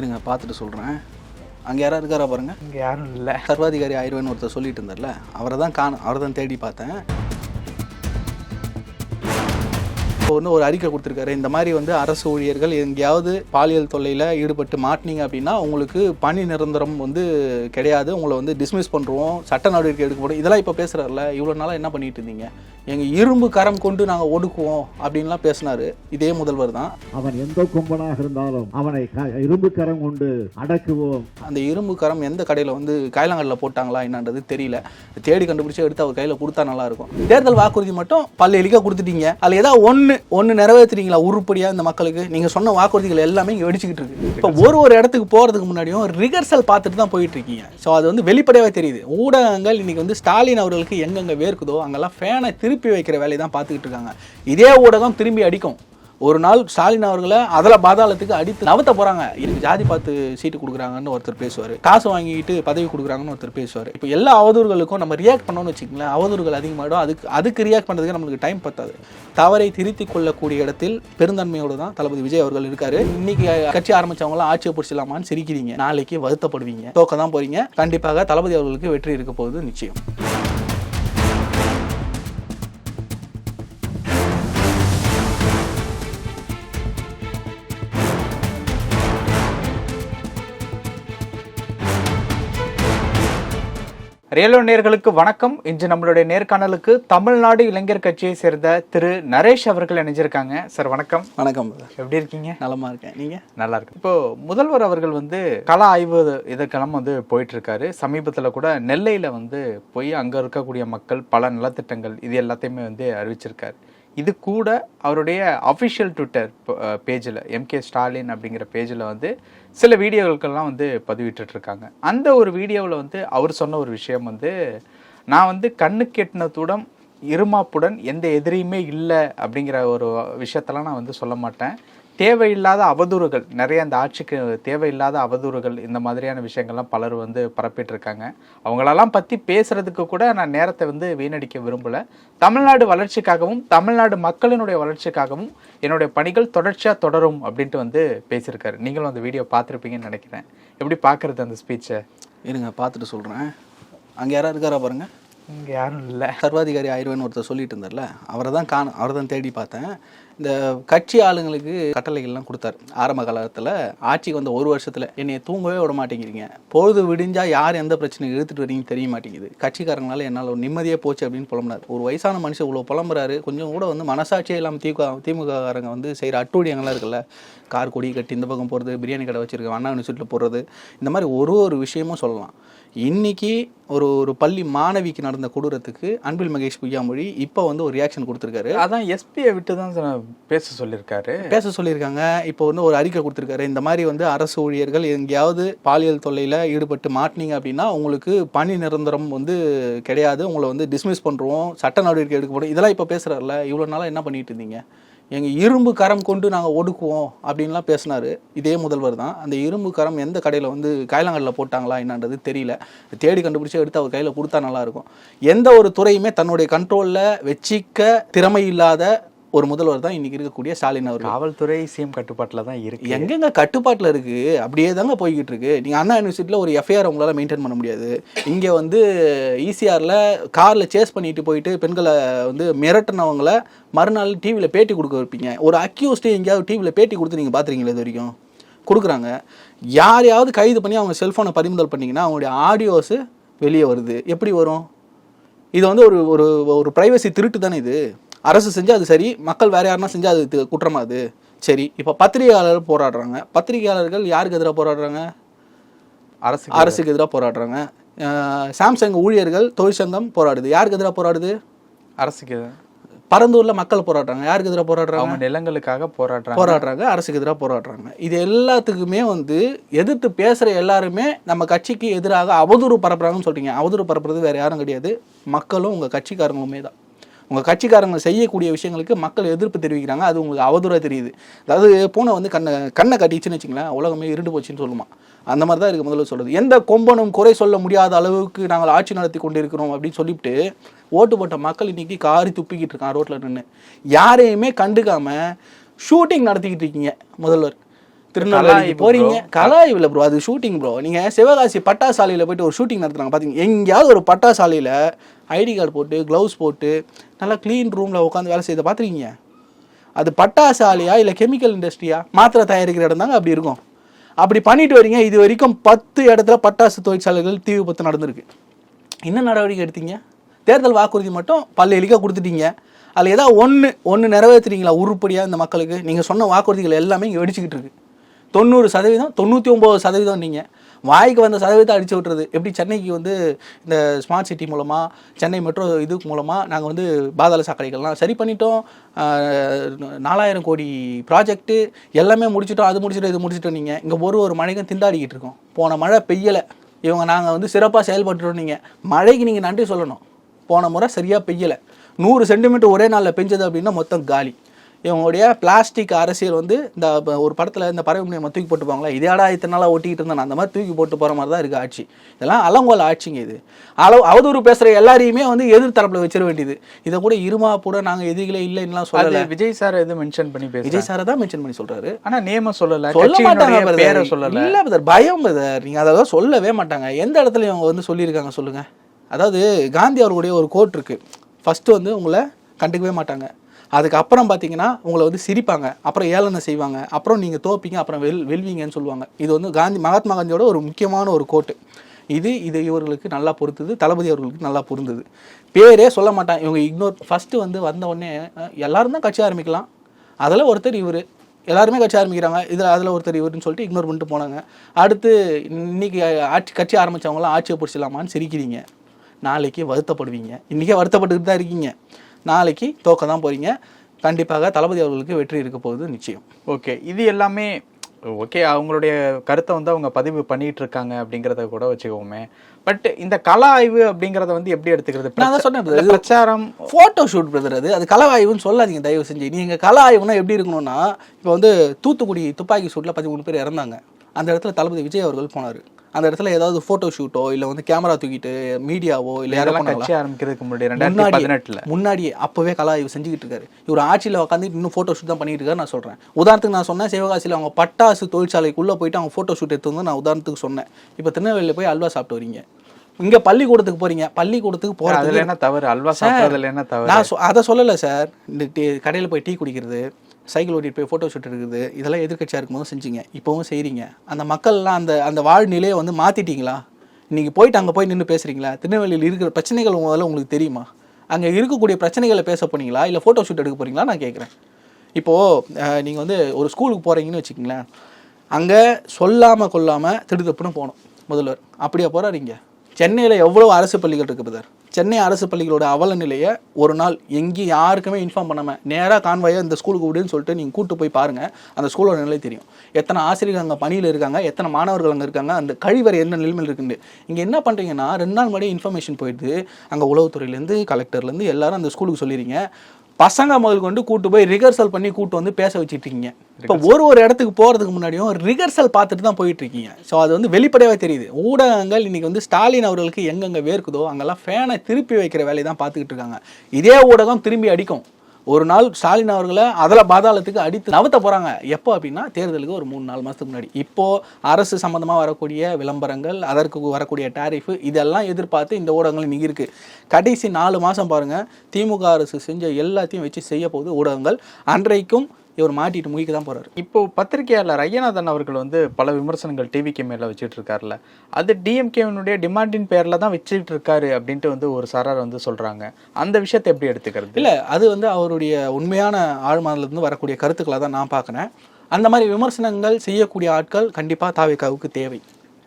இருங்க பார்த்துட்டு சொல்கிறேன் அங்கே யாராவது இருக்காரா பாருங்க. இங்கே யாரும் இல்லை. சர்வாதிகாரி ஆயிடுவேன்னு ஒருத்தர் சொல்லிட்டு இருந்தார்ல அவரை தான் காணும் அவரை தான் தேடி பார்த்தேன். இப்போ வந்து ஒரு அறிக்கை கொடுத்துருக்காரு. இந்த மாதிரி வந்து அரசு ஊழியர்கள் எங்கேயாவது பாலியல் தொல்லையில் ஈடுபட்டு மாட்டினீங்க அப்படின்னா உங்களுக்கு பணி நிரந்தரம் வந்து கிடையாது. உங்களை வந்து டிஸ்மிஸ் பண்ணுறோம் சட்ட நடவடிக்கை எடுக்கப்படும். இதெல்லாம் இப்போ பேசுகிறாருல இவ்வளோ நாளாக என்ன பண்ணிட்டு இருந்தீங்க? எங்கள் இரும்பு கரம் கொண்டு நாங்கள் ஒடுக்குவோம் அப்படின்லாம் பேசினாரு. இதே முதல்வர் தான். அவன் எந்த கொம்பனாக இருந்தாலும் அவனை இரும்பு கரம் கொண்டு அடக்குவோம். அந்த இரும்பு கரம் எந்த கடையில் வந்து காயலாங்கல்ல போட்டாங்களா என்னன்றது தெரியல. தேடி கண்டுபிடிச்சு எடுத்து அவர் கையில் கொடுத்தா நல்லா இருக்கும் தேர்தல் வாக்குறுதி மட்டும் பல்ல எலிக்கா கொடுத்துட்டீங்க. அதில் ஏதாவது ஒன்று ஒன்று நிறைவேற்றுறீங்களா உருப்படியாக இந்த மக்களுக்கு? நீங்கள் சொன்ன வாக்குறுதிகள் எல்லாமே இங்கே வெடிச்சுக்கிட்டு இருக்கு. இப்போ ஒரு ஒரு இடத்துக்கு போகிறதுக்கு முன்னாடியும் ரிகர்சல் பார்த்துட்டு தான் போயிட்டு இருக்கீங்க. ஸோ அது வந்து வெளிப்படையாகவே தெரியுது. ஊடகங்கள் இன்னைக்கு வந்து ஸ்டாலின் அவர்களுக்கு எங்கெங்கே வேர்க்குதோ அங்கெல்லாம் ஃபேனை திருப்பி வைக்கிற வேலையை தான் பார்த்துக்கிட்டு இருக்காங்க. இதே ஊடகம் திரும்பி அடிக்கும். ஒரு நாள் ஸ்டாலின் அவர்களை அதில் பாதாளத்துக்கு அடித்து நவத்த போகிறாங்க எனக்கு ஜாதி பார்த்து சீட்டு கொடுக்குறாங்கன்னு ஒருத்தர் பேசுவார். காசு வாங்கிட்டு பதவி கொடுக்குறாங்கன்னு ஒருத்தர் பேசுவார். இப்போ எல்லா அவதூறுகளுக்கும் நம்ம ரியாக்ட் பண்ணோம்னு வச்சுக்கங்களேன் அவதூறுகள் அதிகமாகிடும் அதுக்கு அதுக்கு ரியாக்ட் பண்ணுறதுக்கு நம்மளுக்கு டைம் பத்தாது. தவறை திருத்தி கொள்ளக்கூடிய இடத்தில் பெருந்தன்மையோடு தான் தளபதி விஜய் அவர்கள் இருக்காரு. இன்னைக்கு கட்சி ஆரம்பிச்சவங்களாம் ஆட்சியை பிடிச்சிடலாமான்னு சிரிக்கிறீங்க. நாளைக்கு வருத்தப்படுவீங்க தோக்க தான் போறீங்க. கண்டிப்பாக தளபதி அவர்களுக்கு வெற்றி இருக்க போகுது நிச்சயம். ரியலோ நேர்களுக்கு வணக்கம். இன்று நம்மளுடைய நேர்காணலுக்கு தமிழ்நாடு இளைஞர் கட்சியை சேர்ந்த திரு நரேஷ் அவர்கள் இணைஞ்சிருக்காங்க. சார் வணக்கம். வணக்கம். எப்படி இருக்கீங்க? நலமா இருக்கேன். நீங்க? நல்லா இருக்கு இப்போ முதல்வர் அவர்கள் வந்து கள ஆய்வு இதற்கெல்லாம் வந்து போயிட்டு இருக்காரு சமீபத்தில் கூட நெல்லையில வந்து போய் அங்க இருக்கக்கூடிய மக்கள் பல நலத்திட்டங்கள் இது எல்லாத்தையுமே வந்து அறிவிச்சிருக்காரு. இது கூட அவருடைய அஃபிஷியல் ட்விட்டர் பேஜில் எம்கே ஸ்டாலின் அப்படிங்கிற பேஜில் வந்து சில வீடியோக்களுக்கெல்லாம் வந்து பதிவிட்டுருக்காங்க அந்த ஒரு வீடியோவில் வந்து அவர் சொன்ன ஒரு விஷயம் வந்து நான் வந்து கண்ணு எட்டின தூடம் இருமாப்புடன் எந்த எதிரியுமே இல்லை அப்படிங்கிற ஒரு விஷயத்தெல்லாம் நான் வந்து சொல்ல மாட்டேன். தேவையில்லாத அவதூறுகள் நிறைய அந்த ஆட்சிக்கு தேவையில்லாத அவதூறுகள் இந்த மாதிரியான விஷயங்கள்லாம் பலர் வந்து பரப்பிட்டு இருக்காங்க அவங்களெல்லாம் பற்றி பேசுறதுக்கு கூட நான் நேரத்தை வந்து வீணடிக்க விரும்பல. தமிழ்நாடு வளர்ச்சிக்காகவும் தமிழ்நாடு மக்களினுடைய வளர்ச்சிக்காகவும் என்னுடைய பணிகள் தொடர்ச்சியாக தொடரும் அப்படின்ட்டு வந்து பேசியிருக்காரு. நீங்களும் அந்த வீடியோ பார்த்துருப்பீங்கன்னு நினைக்கிறேன். எப்படி பார்க்குறது அந்த ஸ்பீச்சை இருங்க பார்த்துட்டு சொல்கிறேன் அங்கே யாராவது இருக்காரா பாருங்க. இங்கே யாரும் இல்லை. சர்வாதிகாரி ஆயிடுவேன்னு ஒருத்தர் சொல்லிட்டு இருந்தார்ல. அவரை தான் காணும் அவரை தான் தேடி பார்த்தேன். இந்த கட்சி ஆளுங்களுக்கு கட்டளைகள்லாம் கொடுத்தாரு. ஆரம்ப காலத்தில் ஆட்சிக்கு வந்த ஒரு வருஷத்தில் என்னை தூங்கவே விட மாட்டேங்கிறீங்க. பொழுது விடிஞ்சால் யார் எந்த பிரச்சனையும் இழுத்துட்டு வரீங்கன்னு தெரிய மாட்டேங்குது. கட்சிக்காரங்களால என்னால் ஒரு நிம்மதியே போச்சு அப்படின்னு புலம்புனார். ஒரு வயசான மனுஷன் இவ்வளோ புலம்புறாரு. கொஞ்சம் கூட வந்து மனசாட்சியே இல்லாமல் திமுக திமுககாரங்க வந்து செய்கிற அட்டூழியங்கள்லாம் இருக்குல்ல. கார் கொடி கட்டி இந்த பக்கம் போகிறது பிரியாணி கடை வச்சிருக்க அண்ணா யூனிவர்சிட்டியில் போடுறது இந்த மாதிரி ஒரு ஒரு விஷயமும் சொல்லலாம். இன்னைக்கு ஒரு ஒரு பள்ளி மாணவிக்கு நடந்த கொடூரத்துக்கு அன்பில் மகேஷ் பொய்யாமொழி இப்போ வந்து ஒரு ரியாக்ஷன் கொடுத்துருக்காரு. அதான் எஸ்பியை விட்டு தான் பேச சொல்லியிருக்காரு. பேச சொல்லியிருக்காங்க. இப்போ வந்து ஒரு அறிக்கை கொடுத்துருக்காரு. இந்த மாதிரி வந்து அரசு ஊழியர்கள் எங்கேயாவது பாலியல் தொல்லையில் ஈடுபட்டு மாட்டினீங்க அப்படின்னா உங்களுக்கு பணி நிரந்தரம் வந்து கிடையாது. உங்களை வந்து டிஸ்மிஸ் பண்ணுறோம் சட்ட நடவடிக்கை எடுக்கப்படும். இதெல்லாம் இப்போ பேசுகிறாருல இவ்வளோ நாளாக என்ன பண்ணிட்டு இருந்தீங்க? எங்கள் இரும்பு கரம் கொண்டு நாங்கள் ஒடுக்குவோம் அப்படின்லாம் பேசினார். இதே முதல்வர் தான். அந்த இரும்பு கரம் எந்த கடையில் வந்து காயலாங்கல்ல போட்டாங்களா என்னன்றது தெரியல. தேடி கண்டுபிடிச்சா எடுத்து அவர் கையில் கொடுத்தா நல்லாயிருக்கும் எந்த ஒரு துறையுமே தன்னுடைய கண்ட்ரோலில் வச்சிக்க திறமை இல்லாத ஒரு முதல்வர் தான் இன்னைக்கு இருக்கக்கூடிய ஸ்டாலின் அவர்கள். காவல்துறை சிஎம் கட்டுப்பாட்டில் தான் இருக்கு. எங்கெங்க கட்டுப்பாட்டில் இருக்கு? அப்படியே தாங்க போய்கிட்டு இருக்கு. நீங்கள் அண்ணா யூனிவர்சிட்டியில் ஒரு எஃப்ஐஆர் உங்களால் மெயின்டைன் பண்ண முடியாது. இங்கே வந்து ஈசிஆரில் காரில் சேஸ் பண்ணிட்டு போயிட்டு பெண்களை வந்து மிரட்டினவங்கள மறுநாள் டிவியில் பேட்டி கொடுக்க வைப்பீங்க. ஒரு அக்யூஸ்டே எங்கேயாவது டிவியில் பேட்டி கொடுத்து நீங்கள் பார்த்துருக்கீங்களா இது வரைக்கும்? கொடுக்குறாங்க. யாரையாவது கைது பண்ணி அவங்க செல்ஃபோனை பறிமுதல் பண்ணீங்கன்னா அவங்களுடைய ஆடியோஸு வெளியே வருது. எப்படி வரும்? இது வந்து ஒரு ஒரு ஒரு ப்ரைவசி திருட்டு தானே இது? அரசு செஞ்சால் அது சரி மக்கள் வேற யாருன்னா செஞ்சால் அது குற்றமா அது? சரி இப்போ பத்திரிகையாளர் போராடுறாங்க. பத்திரிகையாளர்கள் யாருக்கு எதிராக போராடுறாங்க? அரசு அரசுக்கு எதிராக போராடுறாங்க. சாம்சங் ஊழியர்கள் தொழிற்சங்கம் போராடுது. யாருக்கு எதிராக போராடுது? அரசுக்கு பரந்தூர்ல மக்கள் போராடுறாங்க. யாருக்கு எதிராக போராடுறாங்க? அவங்க நிலங்களுக்காக போராடுறாங்க. போராடுறாங்க அரசுக்கு எதிராக போராடுறாங்க. இது எல்லாத்துக்குமே வந்து எதிர்த்து பேசுகிற எல்லாருமே நம்ம கட்சிக்கு எதிராக அவதூறு பரப்புறாங்கன்னு சொல்றீங்க. அவதூறு பரப்புறது வேற யாரும் கிடையாது. மக்களும் உங்கள் கட்சிக்காரங்களுமே தான். உங்கள் கட்சிக்காரங்க செய்யக்கூடிய விஷயங்களுக்கு மக்கள் எதிர்ப்பு தெரிவிக்கிறாங்க. அது உங்களுக்கு அவதூறாக தெரியுது. அதாவது பூனை வந்து கண்ணை கண்ணை கட்டிச்சுன்னு வச்சுங்களேன் உலகமே இருண்டு போச்சுன்னு சொல்லுமா. அந்த மாதிரி தான் இருக்குது முதல்ல சொல்கிறது எந்த கொம்பனும் குறை சொல்ல முடியாத அளவுக்கு நாங்கள் ஆட்சி நடத்தி கொண்டிருக்கிறோம் அப்படின்னு சொல்லிவிட்டு ஓட்டு போட்ட மக்கள் இன்னைக்கு காரி துப்பிக்கிட்டு இருக்கான் ரோட்டில் நின்று யாரையுமே கண்டுக்காம ஷூட்டிங் நடத்திக்கிட்டு இருக்கீங்க முதல்வர். திருநெல்வேலிக்கு கலாய்வு போறீங்க. கலாய்வில் ப்ரோ அது ஷூட்டிங் ப்ரோ நீங்க சிவகாசி பட்டாசாலையில போயிட்டு ஒரு ஷூட்டிங் நடத்துறாங்க பாத்தீங்க? எங்கேயாவது ஒரு பட்டாசாலையில ஐடி கார்டு போட்டு க்ளவுஸ் போட்டு நல்லா க்ளீன் ரூமில் உட்காந்து வேலை செய்யறதை பார்த்துருக்கீங்க? அது பட்டாசாலையா இல்லை கெமிக்கல் இண்டஸ்ட்ரியா மாத்திரை தயாரிக்கிற இடம் தாங்க அப்படி இருக்கும். அப்படி பண்ணிட்டு வரீங்க இது வரைக்கும் பத்து இடத்துல பட்டாசு தொழிற்சாலைகள் தீ விபத்து நடந்திருக்கு. என்ன நடவடிக்கை எடுத்தீங்க? தேர்தல் வாக்குறுதி மட்டும் பல்ல எலிக்க கொடுத்துட்டீங்க. அதில் ஏதாவது ஒன்று ஒன்று நிறைவேற்றுறீங்களா உருப்படியாக இந்த மக்களுக்கு? நீங்கள் சொன்ன வாக்குறுதிகள் எல்லாமே இங்கே வெடிச்சுக்கிட்டு இருக்கு. தொண்ணூறு சதவீதம் தொண்ணூற்றி ஒம்பது சதவீதம் நீங்கள் வாய்க்கு வந்த சதவீதத்தை அடிச்சு விட்டுறது எப்படி சென்னைக்கு வந்து இந்த ஸ்மார்ட் சிட்டி மூலமாக சென்னை மெட்ரோ இதுக்கு மூலமாக நாங்கள் வந்து பாதாள சாக்கடைகள்லாம் சரி பண்ணிட்டோம். நாலாயிரம் கோடி ப்ராஜெக்ட்டு எல்லாமே முடிச்சிட்டோம். அது முடிச்சிட்டோம் இது முடிச்சிட்டோம் நீங்கள் இங்கே ஒரு ஒரு மழைக்கும் திண்டாடிக்கிட்டு இருக்கோம். போன மழை பெய்யலை. இவங்க நாங்கள் வந்து சிறப்பாக செயல்பட்டுறோம் நீங்கள் மழைக்கு நீங்கள் நன்றி சொல்லணும். போன முறை சரியாக பெய்யலை. நூறு சென்டிமீட்டர் ஒரே நாளில் பெஞ்சது அப்படின்னா மொத்தம் காலி. இவங்களுடைய பிளாஸ்டிக் அரசியல் வந்து இந்த ஒரு படத்தில் இந்த பறவை மூலியமாக தூக்கி போட்டுப்பாங்களா இதேடா இத்தனை நாளாக ஒட்டிக்கிட்டு இருந்தேன் அந்த மாதிரி தூக்கி போட்டு போகிற மாதிரி தான் இருக்குது ஆட்சி. இதெல்லாம் அலங்கோல ஆட்சிங்க இது. அளவு அவதூறு பேசுகிற எல்லாரையுமே வந்து எதிர் தரப்பில் வச்சிட வேண்டியது. இதை கூட இருமா கூட நாங்கள் எதிரிகளே இல்லைன்னுலாம் சொல்லலை. விஜய் சார் எதுவும் மென்ஷன் பண்ணி பேசுறாங்க விஜய் சாரை தான் மென்ஷன் பண்ணி சொல்கிறாரு ஆனா நேம சொல்லல சொல்ல மாட்டாங்க பேரை. சொல்லல. இல்ல பிரதர் பயம் பிரதர் நீங்க அதாவது சொல்லவே மாட்டாங்க. எந்த இடத்துல இவங்க வந்து சொல்லியிருக்காங்க சொல்லுங்க. அதாவது காந்தி அவர்களுடைய ஒரு கோட் இருக்கு. ஃபர்ஸ்ட் வந்து உங்களை கண்டுக்கவே மாட்டாங்க. அதுக்கப்புறம் பார்த்தீங்கன்னா உங்களை வந்து சிரிப்பாங்க. அப்புறம் ஏளனை செய்வாங்க. அப்புறம் நீங்கள் தோப்பீங்க அப்புறம் வெல் வெல்வீங்கன்னு சொல்லுவாங்க. இது வந்து காந்தி மகாத்மா காந்தியோட ஒரு முக்கியமான ஒரு கோட்டு. இது இது இவர்களுக்கு நல்லா பொறுத்தது தளபதி அவர்களுக்கு நல்லா பொருந்தது. பேரே சொல்ல மாட்டான் இவங்க இக்னோர் ஃபஸ்ட்டு வந்து வந்த உடனே அஹ், எல்லாரும் தான் கட்சி ஆரம்பிக்கலாம். அதில் ஒருத்தர் இவர். எல்லாருமே கட்சி ஆரம்பிக்கிறாங்க. இதில் அதில் ஒருத்தர் இவருன்னு சொல்லிட்டு இக்னோர் பண்ணிட்டு போனாங்க. அடுத்து இன்னைக்கு ஆட்சி கட்சி ஆரம்பித்தவங்களாம் ஆட்சியை பிடிச்சிடலாமான்னு சிரிக்கிறீங்க. நாளைக்கு வருத்தப்படுவீங்க. இன்றைக்கே வருத்தப்பட்டுக்கிட்டு தான் இருக்கீங்க. நாளைக்கு தோக்க தான் போகிறீங்க கண்டிப்பாக தளபதி அவர்களுக்கு வெற்றி இருக்க போகுது நிச்சயம். ஓகே. இது எல்லாமே ஓகே அவங்களுடைய கருத்தை வந்து அவங்க பதிவு பண்ணிட்டு இருக்காங்க அப்படிங்கறத கூட வச்சுக்கோமே. பட் இந்த கல ஆய்வு அப்படிங்கறத வந்து எப்படி எடுத்துக்கிறது? நான் தான் சொன்னேன். பிரச்சாரம் ஃபோட்டோ ஷூட் பிரதர் அது. அது கல ஆய்வுன்னு சொல்லாதீங்க தயவு செஞ்சு. நீங்கள் கல ஆய்வுனா எப்படி இருக்கணும்னா இப்போ வந்து தூத்துக்குடி துப்பாக்கி சூட்டில் பதிமூணு பேர் இறந்தாங்க. அந்த இடத்துல தளபதி விஜய் அவர்கள் போனார். அந்த இடத்துல ஏதாவது ஃபோட்டோ ஷூட்டோ இல்லை வந்து கேமரா தூக்கிட்டு மீடியாவோ இல்லை யாரோ இதெல்லாம் பண்ணாங்களா? கட்சி ஆரம்பிக்கிறதுக்கு முன்னாடி ரெண்டாயிரத்தி பதினெட்டுல. முன்னாடியே அப்போவே கலா ஆய்வு செஞ்சுக்கிட்டு இருக்காரு இவர் ஆட்சியில் உட்காந்துட்டு இன்னும் ஃபோட்டோ ஷூட் தான் பண்ணிட்டு இருக்காரு நான் சொல்கிறேன் உதாரணத்துக்கு நான் சொன்னேன் சிவகாசியில் அவங்க பட்டாசு தொழிற்சாலைக்குள்ளே போயிட்டு அவங்க ஃபோட்டோ ஷூட் எடுத்து வந்து நான் உதாரணத்துக்கு சொன்னேன். இப்போ திருநெல்வேலியில் போய் அல்வா சாப்பிட்டு வரீங்க. இங்கே பள்ளிக்கூடத்துக்கு போகிறீங்க பள்ளிக்கூடத்துக்கு அதுல போகிறதுல என்ன தவறு? அல்வா சாப்பிட்றதுல என்ன தவறு? நான் அதை சொல்லலை சார். இந்த டீ கடையில் போய் டீ குடிக்கிறது. சைக்கிள் ஓட்டிட்டு போய் ஃபோட்டோ ஷூட் எடுக்கிறது இதெல்லாம் எதிர்கட்சியாக இருக்கும்போது செஞ்சீங்க. இப்போவும் செய்கிறீங்க அந்த மக்கள்லாம் அந்த அந்த வாழ்நிலையை வந்து மாற்றிட்டீங்களா நீங்கள் போயிட்டு அங்கே போய் நின்று பேசுகிறீங்களா திருநெல்வேலியில் இருக்கிற பிரச்சனைகள் முதல்ல உங்களுக்கு தெரியுமா? அங்கே இருக்கக்கூடிய பிரச்சனைகளை பேச போனீங்களா? இல்லை ஃபோட்டோ ஷூட் எடுக்க போகிறீங்களா நான் கேட்குறேன் இப்போது நீங்கள் வந்து ஒரு ஸ்கூலுக்கு போகிறீங்கன்னு வச்சுக்கங்களேன். அங்கே சொல்லாமல் கொல்லாமல் திடுதப்புன்னு போகணும் முதல்வர். அப்படியா போகிறாருங்க சென்னையில் எவ்வளோ அரசு பள்ளிகள் இருக்குது பிரதர் சென்னை அரசு பள்ளிகளோட அவல நிலையை ஒரு நாள் எங்கேயும் யாருக்குமே இன்ஃபார்ம் பண்ணாமல் நேராக கான்வாயாக இந்த ஸ்கூலுக்கு விடுன்னு சொல்லிட்டு நீங்கள் கூட்டு போய் பாருங்கள் அந்த ஸ்கூலோட நிலை தெரியும். எத்தனை ஆசிரியர்கள் அங்கே பணியில் இருக்காங்க எத்தனை மாணவர்கள் அங்கே இருக்காங்க அந்த கழிவறை என்ன நிலைமையில் இருக்குன்னு இங்கே என்ன பண்ணுறீங்கன்னா ரெண்டு நாள் முன்னாடி இன்ஃபர்மேஷன் போயிடுது. அங்கே உளவுத்துறையிலேருந்து கலெக்டர்லேருந்து எல்லாரும் அந்த ஸ்கூலுக்கு சொல்லிடுறீங்க. பசங்க முதல் கொண்டு கூட்டு போய் ரிகர்சல் பண்ணி கூட்டு வந்து பேச வச்சுட்டு இருக்கீங்க. இப்போ ஒரு ஒரு இடத்துக்கு போகிறதுக்கு முன்னாடியும் ரிகர்சல் பார்த்துட்டு தான் போயிட்டு இருக்கீங்க ஸோ அது வந்து வெளிப்படையாகவே தெரியுது. ஊடகங்கள் இன்னைக்கு வந்து ஸ்டாலின் அவர்களுக்கு எங்கெங்கே வேர்க்குதோ அங்கெல்லாம் ஃபேனை திருப்பி வைக்கிற வேலையை தான் பார்த்துக்கிட்டு இருக்காங்க. இதே ஊடகம் திரும்பி அடிக்கும். ஒரு நாள் ஸ்டாலின் அவர்களை அதில் பாதாளத்துக்கு அடித்து நவத்த போகிறாங்க எப்போ அப்படின்னா தேர்தலுக்கு ஒரு மூணு நாலு மாதத்துக்கு முன்னாடி. இப்போது அரசு சம்மந்தமாக வரக்கூடிய விளம்பரங்கள் அதற்கு வரக்கூடிய டாரிஃபு இதெல்லாம் எதிர்பார்த்து இந்த ஊடகங்கள் இன்னைக்கு இருக்குது கடைசி நாலு மாதம் பாருங்கள் திமுக அரசு செஞ்ச எல்லாத்தையும் வச்சு செய்ய போகுது ஊடகங்கள். அன்றைக்கும் இவர் மாட்டிட்டு முழிக்க தான் போகிறாரு இப்போ பத்திரிகையாளர் ஐயநாதன் அவர்கள் வந்து பல விமர்சனங்கள் டிவிக்கு மேல வச்சுட்டு இருக்காருல்ல அது டிஎம்கேவினுடைய டிமாண்டின் பேர்ல தான் வச்சுட்டு இருக்காரு அப்படின்ட்டு வந்து ஒரு சாரார் வந்து சொல்றாங்க. அந்த விஷயத்தை எப்படி எடுத்துக்கிறது? இல்லை அது வந்து அவருடைய உண்மையான ஆழ்மனதுலேருந்து வரக்கூடிய கருத்துக்களை தான் நான் பார்க்குறேன். அந்த மாதிரி விமர்சனங்கள் செய்யக்கூடிய ஆட்கள் கண்டிப்பாக தாவேக்காவுக்கு தேவை.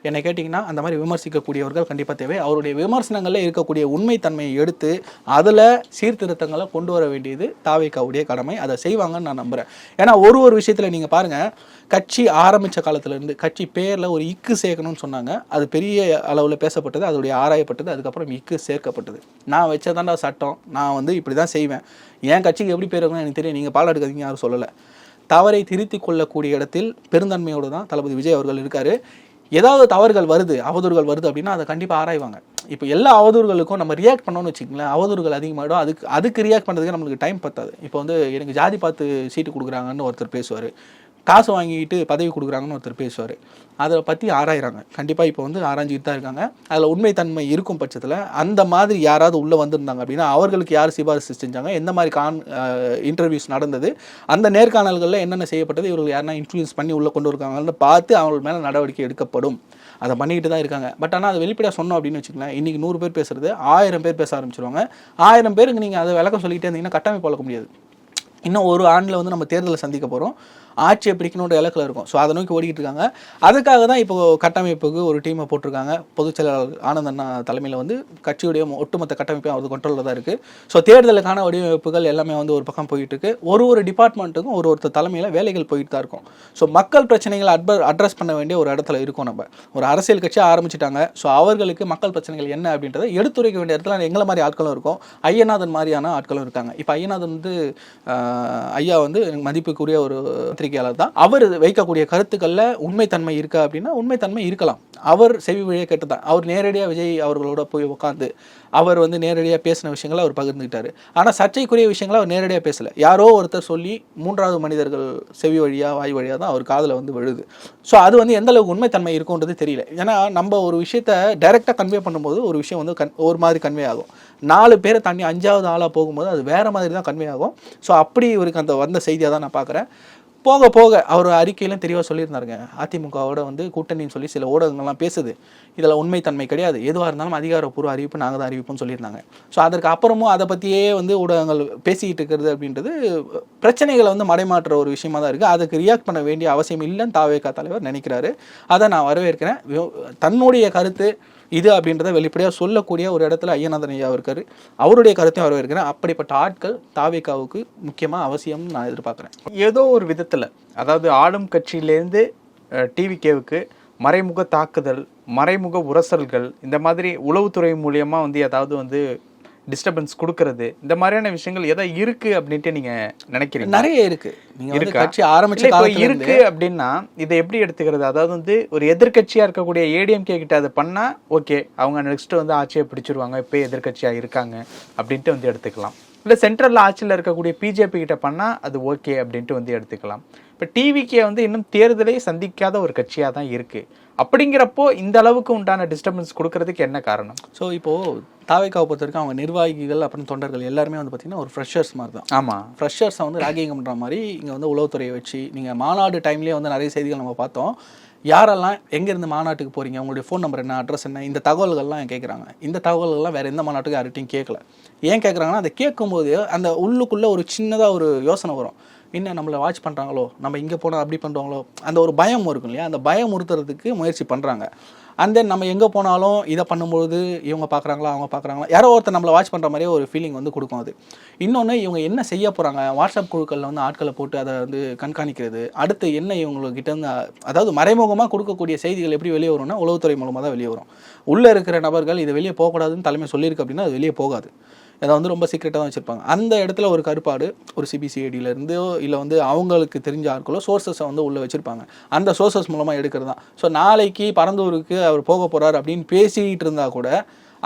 என்னை கேட்டிங்கன்னா அந்த மாதிரி விமர்சிக்கக்கூடியவர்கள் கண்டிப்பாக தேவை. அவருடைய விமர்சனங்களில் இருக்கக்கூடிய உண்மைத்தன்மையை எடுத்து அதில் சீர்திருத்தங்களை கொண்டு வர வேண்டியது தாவைக்காவுடைய கடமை. அதை செய்வாங்கன்னு நான் நம்புகிறேன் ஏன்னா ஒரு ஒரு விஷயத்தில் நீங்கள் பாருங்கள் கட்சி ஆரம்பித்த காலத்துலேருந்து கட்சி பேரில் ஒரு இக்கு சேர்க்கணும்னு சொன்னாங்க. அது பெரிய அளவில் பேசப்பட்டது அதோடைய ஆராயப்பட்டது அதுக்கப்புறம் இக்கு சேர்க்கப்பட்டது. நான் வச்சதாண்டா சட்டம். நான் வந்து இப்படி தான் செய்வேன். என் கட்சிக்கு எப்படி பேர் இருக்குன்னு எனக்கு தெரியும். நீங்கள் பால் எடுக்காதீங்க யாரும் சொல்லலை. தவறை திருத்திக் கொள்ளக்கூடிய இடத்தில் பெருந்தன்மையோடு தான் தளபதி விஜய் அவர்கள் இருக்கார். ஏதாவது தவறுகள் வருது அவதூறுகள் வருது அப்படின்னா அதை கண்டிப்பாக ஆராய்வாங்க. இப்போ எல்லா அவதூறுகளுக்கும் நம்ம ரியாக்ட் பண்ணோம்னு வச்சுக்கோங்களேன் அவதூறுகள் அதிகமாகிடும் அதுக்கு அதுக்கு ரியாக்ட் பண்ணுறதுக்கு நம்மளுக்கு டைம் பத்தாது. இப்போ வந்து எனக்கு ஜாதி பார்த்து சீட்டு கொடுக்குறாங்கன்னு ஒருத்தர் பேசுவார். காசு வாங்கிட்டு பதவி கொடுக்குறாங்கன்னு ஒருத்தர் பேசுவார். அதை பற்றி ஆராயிறாங்க. கண்டிப்பாக இப்போ வந்து ஆராய்ஞ்சிக்கிட்டு தான் இருக்காங்க. அதில் உண்மைத்தன்மை இருக்கும் பட்சத்தில் அந்த மாதிரி யாராவது உள்ளே வந்திருந்தாங்க அப்படின்னா அவர்களுக்கு யார் சிபாரிசு செஞ்சாங்க? எந்த மாதிரி கான் இன்டர்வியூஸ் நடந்தது? அந்த நேர்காணல்களில் என்னென்ன செய்யப்பட்டது? இவர்கள் யாருன்னா இன்ஃப்ளூயன்ஸ் பண்ணி உள்ளே கொண்டு இருக்காங்கன்னு பார்த்து அவங்க மேலே நடவடிக்கை எடுக்கப்படும். அதை பண்ணிக்கிட்டு தான் இருக்காங்க. பட் ஆனால் அதை வெளிப்படையாக சொன்னோம் அப்படின்னு வச்சுக்கலாம் இன்றைக்கி நூறு பேர் பேசுறது ஆயிரம் பேர் பேச ஆரம்பிச்சிருவாங்க. ஆயிரம் பேருக்கு நீங்கள் அதை விளக்கம் சொல்லிக்கிட்டே இருந்தீங்கன்னா கட்டமைப்பு வளர்க்க முடியாது. இன்னும் ஒரு ஆண்டில் வந்து நம்ம தேர்தலை சந்திக்க போகிறோம் ஆட்சியை பிடிக்கணுன்ற இலக்கில் இருக்கும். ஸோ அதை நோக்கி ஓடிக்கிட்டு இருக்காங்க. அதுக்காக தான் இப்போ கட்டமைப்புக்கு ஒரு டீமை போட்டிருக்காங்க. பொதுச் செயலாளர் ஆனந்த் அண்ணா தலைமையில் வந்து கட்சியுடைய ஒட்டுமொத்த கட்டமைப்பும் அது கண்ட்ரோலில் தான் இருக்குது ஸோ தேர்தலுக்கான வடிவமைப்புகள் எல்லாமே வந்து ஒரு பக்கம் போயிட்டு இருக்கு. ஒரு ஒரு டிபார்ட்மெண்ட்டுக்கும் ஒரு ஒருத்தர் தலைமையில் வேலைகள் போயிட்டு தான் இருக்கும். ஸோ மக்கள் பிரச்சனைகளை அட்ப அட்ரஸ் பண்ண வேண்டிய ஒரு இடத்துல இருக்கோம் நம்ம. ஒரு அரசியல் கட்சி ஆரம்பிச்சிட்டாங்க. ஸோ அவர்களுக்கு மக்கள் பிரச்சனைகள் என்ன அப்படின்றத எடுத்துரைக்க வேண்டிய இடத்துல எங்களை மாதிரி ஆட்களும் இருக்கும். ஐயநாதன் மாதிரியான ஆட்களும் இருக்காங்க. இப்போ ஐயநாதன் வந்து ஐயா வந்து மதிப்புக்குரிய ஒரு பத்திரிகையாளர் தான். அவர் வைக்கக்கூடிய கருத்துக்களில் உண்மைத்தன்மை இருக்கா அப்படின்னா உண்மைத்தன்மை இருக்கலாம். அவர் செவி வழியாக கேட்டு தான் அவர் நேரடியாக விஜய் அவர்களோட போய் உட்காந்து அவர் வந்து நேரடியாக பேசின விஷயங்களை அவர் பகிர்ந்துக்கிட்டாரு. ஆனால் சர்ச்சைக்குரிய விஷயங்களை அவர் நேரடியாக பேசலை. யாரோ ஒருத்தர் சொல்லி மூன்றாவது மனிதர்கள் செவி வழியாக வாய் வழியாக தான் அவர் காதில் வந்து விழுது. ஸோ அது வந்து எந்த அளவுக்கு உண்மைத்தன்மை இருக்குன்றது தெரியல. ஏன்னா நம்ம ஒரு விஷயத்த டைரெக்டாக கன்வே பண்ணும்போது ஒரு விஷயம் வந்து கன் ஒரு மாதிரி கன்வே ஆகும். நாலு பேரை தாண்டி அஞ்சாவது ஆளாக போகும்போது அது வேறு மாதிரி தான் கன்வே ஆகும். ஸோ அப்படி இவருக்கு அந்த வந்த செய்தியாக தான் நான் பார்க்குறேன் போக போக அவர் அறிக்கையிலும் தெளிவாக சொல்லியிருந்தாருங்க. அதிமுகவோட வந்து கூட்டணின்னு சொல்லி சில ஊடகங்கள்லாம் பேசுது. இதில் உண்மைத்தன்மை கிடையாது. எதுவாக இருந்தாலும் அதிகாரப்பூர்வ அறிவிப்பு நாங்கள் தான் அறிவிப்போம்னு சொல்லியிருந்தாங்க. ஸோ அதற்கு அப்புறமும் அதை பற்றியே வந்து ஊடகங்கள் பேசிக்கிட்டு இருக்கிறது அப்படின்றது பிரச்சனைகளை வந்து மடைமாற்ற ஒரு விஷயமா தான் இருக்குது அதுக்கு ரியாக்ட் பண்ண வேண்டிய அவசியம் இல்லைன்னு தாவேகா தலைவர் நினைக்கிறாரு. அதை நான் வரவேற்கிறேன். தன்னுடைய கருத்து இது அப்படின்றத வெளிப்படையாக சொல்லக்கூடிய ஒரு இடத்துல ஐயநாதன் ஐயா இருக்காரு அவருடைய கருத்தையும் வரவேற்கிறேன். அப்படிப்பட்ட ஆட்கள் தாவேகாவுக்கு முக்கியமாக அவசியம்னு நான் எதிர்பார்க்குறேன். ஏதோ ஒரு விதத்தில் அதாவது ஆளும் கட்சியிலேருந்து டிவிகேவுக்கு மறைமுக தாக்குதல் மறைமுக உரசல்கள் இந்த மாதிரி உளவுத்துறை மூலியமாக வந்து ஏதாவது வந்து டிஸ்டர்பன்ஸ் கொடுக்கறது இந்த மாதிரியான விஷயங்கள் ஏதாவது இருக்கு அப்படின்ட்டு நீங்க நினைக்கிறீங்க நிறைய இருக்கு. நீங்க? கட்சி ஆரம்பிச்ச இருக்கு அப்படின்னா இதை எப்படி எடுத்துக்கிறது? அதாவது வந்து ஒரு எதிர்க்கட்சியா இருக்கக்கூடிய ஏடிஎம்கே கிட்ட அதை பண்ணா ஓகே அவங்க நெக்ஸ்ட் வந்து ஆட்சியை பிடிச்சிருவாங்க இப்போ எதிர்க்கட்சியா இருக்காங்க அப்படின்ட்டு வந்து எடுத்துக்கலாம். இல்ல சென்ட்ரல்ல ஆட்சியில் இருக்கக்கூடிய பிஜேபி கிட்ட பண்ணா அது ஓகே அப்படின்ட்டு வந்து எடுத்துக்கலாம். இப்போ டிவிக்கே வந்து இன்னும் தேர்தலை சந்திக்காத ஒரு கட்சியா தான் இருக்கு. அப்படிங்கிறப்போ இந்த அளவுக்கு உண்டான டிஸ்டர்பன்ஸ் கொடுக்கறதுக்கு என்ன காரணம்? ஸோ இப்போ தாவைக்காவை பொறுத்த வரைக்கும் அவங்க நிர்வாகிகள் அப்புறம் தொண்டர்கள் எல்லாருமே வந்து பார்த்தீங்கன்னா ஒரு ஃப்ரெஷர்ஸ் மாதிரி தான் ஆமா ஃப்ரெஷர்ஸை வந்து ராகிங் பண்ணுற மாதிரி இங்கே வந்து உளவுத்துறையை வச்சு நீங்கள் மாநாடு டைம்லேயே வந்து நிறைய செய்திகள் நம்ம பார்த்தோம். யாரெல்லாம் எங்கேருந்து மாநாட்டுக்கு போகிறீங்க உங்களுடைய ஃபோன் நம்பர் என்ன? அட்ரஸ் என்ன? இந்த தகவல்கள்லாம் கேட்குறாங்க இந்த தகவல்கள்லாம் வேறு எந்த மாநாட்டுக்கு யார்கிட்டையும் கேட்கல ஏன் கேட்குறாங்கன்னா அதை கேட்கும்போது அந்த உள்ளுக்குள்ளே ஒரு சின்னதாக ஒரு யோசனை வரும். என்ன நம்மளை வாட்ச் பண்ணுறாங்களோ நம்ம இங்கே போனால் அப்படி பண்ணுறாங்களோ அந்த ஒரு பயம் இருக்கும் இல்லையா? அந்த பயம் உறுத்துறதுக்கு முயற்சி பண்ணுறாங்க அண்ட் தென் நம்ம எங்கே போனாலும் இதை பண்ணும்பொழுது இவங்க பார்க்குறாங்களா அவங்க பார்க்குறாங்களா? யாரோ ஒருத்தர் நம்மளை வாட்ச் பண்ணுற மாதிரியே ஒரு ஃபீலிங் வந்து கொடுக்கும் அது. இன்னொன்று இவங்க என்ன செய்ய போகிறாங்க வாட்ஸ்அப் குழுக்களில் வந்து ஆட்களை போட்டு அதை வந்து கண்காணிக்கிறது. அடுத்து என்ன இவங்ககிட்ட இருந்து அதாவது மறைமுகமாக கொடுக்கக்கூடிய செய்திகள் எப்படி வெளியே வரும்னா உளவுத்துறை மூலமாக தான் வெளியே வரும். உள்ளே இருக்கிற நபர்கள் இது வெளியே போகக்கூடாதுன்னு தலைமை சொல்லியிருக்கு அப்படின்னா அது வெளியே போகாது. அதை வந்து ரொம்ப சீக்கிரட்டாக தான் வச்சுருப்பாங்க. அந்த இடத்துல ஒரு கருப்பாடு ஒரு சிபிசிஐடியில இருந்தோ இல்லை வந்து அவங்களுக்கு தெரிஞ்ச ஆட்களோ சோர்சஸை வந்து உள்ளே வச்சுருப்பாங்க. அந்த சோர்சஸ் மூலமாக எடுக்கிறது தான். ஸோ நாளைக்கு பரந்தூருக்கு அவர் போக போகிறார் அப்படின்னு பேசிக்கிட்டு இருந்தால் கூட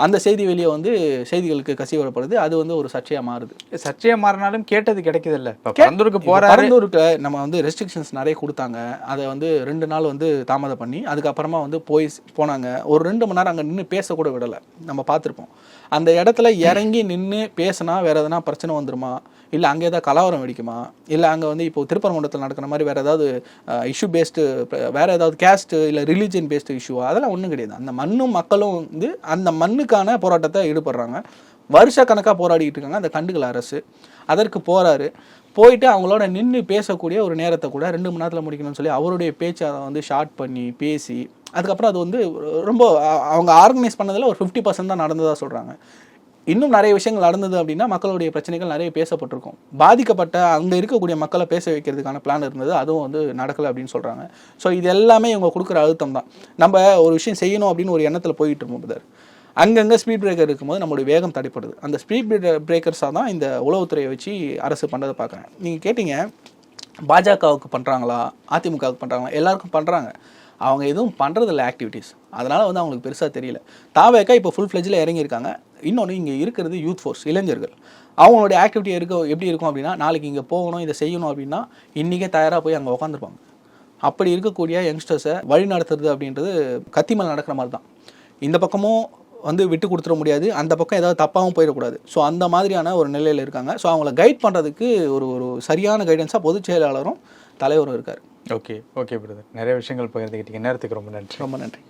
அந்த செய்தி வெளியே வந்து செய்திகளுக்கு கசிவரப்படுது அது வந்து ஒரு சர்ச்சையாக மாறுது. சர்ச்சையா மாறினாலும் கேட்டது கிடைக்குது இல்ல பரந்தூருக்கு போறாரு. பரந்தூருக்கு நம்ம வந்து ரெஸ்ட்ரிக்ஷன்ஸ் நிறைய கொடுத்தாங்க. அதை வந்து ரெண்டு நாள் வந்து தாமதம் பண்ணி அதுக்கப்புறமா வந்து போய் போனாங்க. ஒரு ரெண்டு மணி நேரம் அங்கே நின்று பேசக்கூட விடலை. நம்ம பார்த்துருப்போம். அந்த இடத்துல இறங்கி நின்று பேசினா வேற எதனா பிரச்சனை வந்துருமா? இல்லை அங்கே ஏதாவது கலவரம் வெடிக்குமா? இல்லை அங்கே வந்து இப்போ திருப்பரங்குன்றத்தில் நடக்கிற மாதிரி வேறு ஏதாவது இஷ்யூ பேஸ்டு வேறு ஏதாவது கேஸ்ட்டு இல்லை ரிலீஜியன் பேஸ்டு இஷ்யூவா அதெல்லாம் ஒன்றும் கிடையாது. அந்த மண்ணும் மக்களும் வந்து அந்த மண்ணுக்கான போராட்டத்தை ஈடுபடுறாங்க. வருஷ கணக்காக போராடிக்கிட்டு இருக்காங்க அந்த கண்டுகள் அரசு. அதற்கு போகிறாரு போயிட்டு அவங்களோட நின்று பேசக்கூடிய ஒரு நேரத்தை கூட ரெண்டு மணி நேரத்தில் முடிக்கணும்னு சொல்லி அவருடைய பேச்சை அதை வந்து ஷார்ட் பண்ணி பேசி அதுக்கப்புறம் அது வந்து ரொம்ப அவங்க ஆர்கனைஸ் பண்ணதில் ஒரு ஃபிஃப்டி பர்சன்ட் தான் நடந்ததாக சொல்கிறாங்க இன்னும் நிறைய விஷயங்கள் நடந்தது அப்படின்னா மக்களுடைய பிரச்சனைகள் நிறைய பேசப்பட்டிருக்கும். பாதிக்கப்பட்ட அங்கே இருக்கக்கூடிய மக்களை பேச வைக்கிறதுக்கான பிளான் இருந்தது அதுவும் வந்து நடக்கலை அப்படின்னு சொல்கிறாங்க ஸோ இது எல்லாமே இவங்க கொடுக்குற அழுத்தம் தான். நம்ம ஒரு விஷயம் செய்யணும் அப்படின்னு ஒரு எண்ணத்தில் போயிட்டு இருப்போம் பிரதர் அங்கங்கே ஸ்பீட் பிரேக்கர் இருக்கும்போது நம்மளுடைய வேகம் தடைப்படுது. அந்த ஸ்பீட் பிரேக்கர்ஸாக தான் இந்த உளவுத்துறையை வச்சு அரசு பண்ணதை பார்க்குறேன். நீங்கள் கேட்டிங்க பாஜகவுக்கு பண்ணுறாங்களா அதிமுகவுக்கு பண்ணுறாங்களா எல்லாருக்கும் பண்ணுறாங்க அவங்க எதுவும் பண்ணுறதில்ல ஆக்டிவிட்டீஸ் அதனால் வந்து அவங்களுக்கு பெருசாக தெரியல. தாவேக்கா இப்போ ஃபுல் ஃப்ளெஜில் இறங்கியிருக்காங்க. இன்னொன்று இங்கே இருக்கிறது யூத் ஃபோர்ஸ் இளைஞர்கள். அவங்களுடைய ஆக்டிவிட்டி இருக்க எப்படி இருக்கும் அப்படின்னா நாளைக்கு இங்கே போகணும் இதை செய்யணும் அப்படின்னா இன்றைக்கே தயாராக போய் அங்கே உட்காந்துருப்பாங்க அப்படி இருக்கக்கூடிய யங்ஸ்டர்ஸை வழி நடத்துறது அப்படின்றது கத்தி நடக்கிற மாதிரி தான். இந்த பக்கமும் வந்து விட்டு கொடுத்துட முடியாது. அந்த பக்கம் ஏதாவது தப்பாகவும் போயிடக்கூடாது. ஸோ அந்த மாதிரியான ஒரு நிலையில் இருக்காங்க. ஸோ அவங்கள கைட் பண்ணுறதுக்கு ஒரு ஒரு சரியான கைடன்ஸாக பொதுச் செயலாளரும் தலைவரும் இருக்கார். ஓகே ஓகே பிரதர் நிறைய விஷயங்கள் பகிர்ந்துக்கிட்டீங்க நேரத்துக்கு ரொம்ப நன்றி. ரொம்ப நன்றி.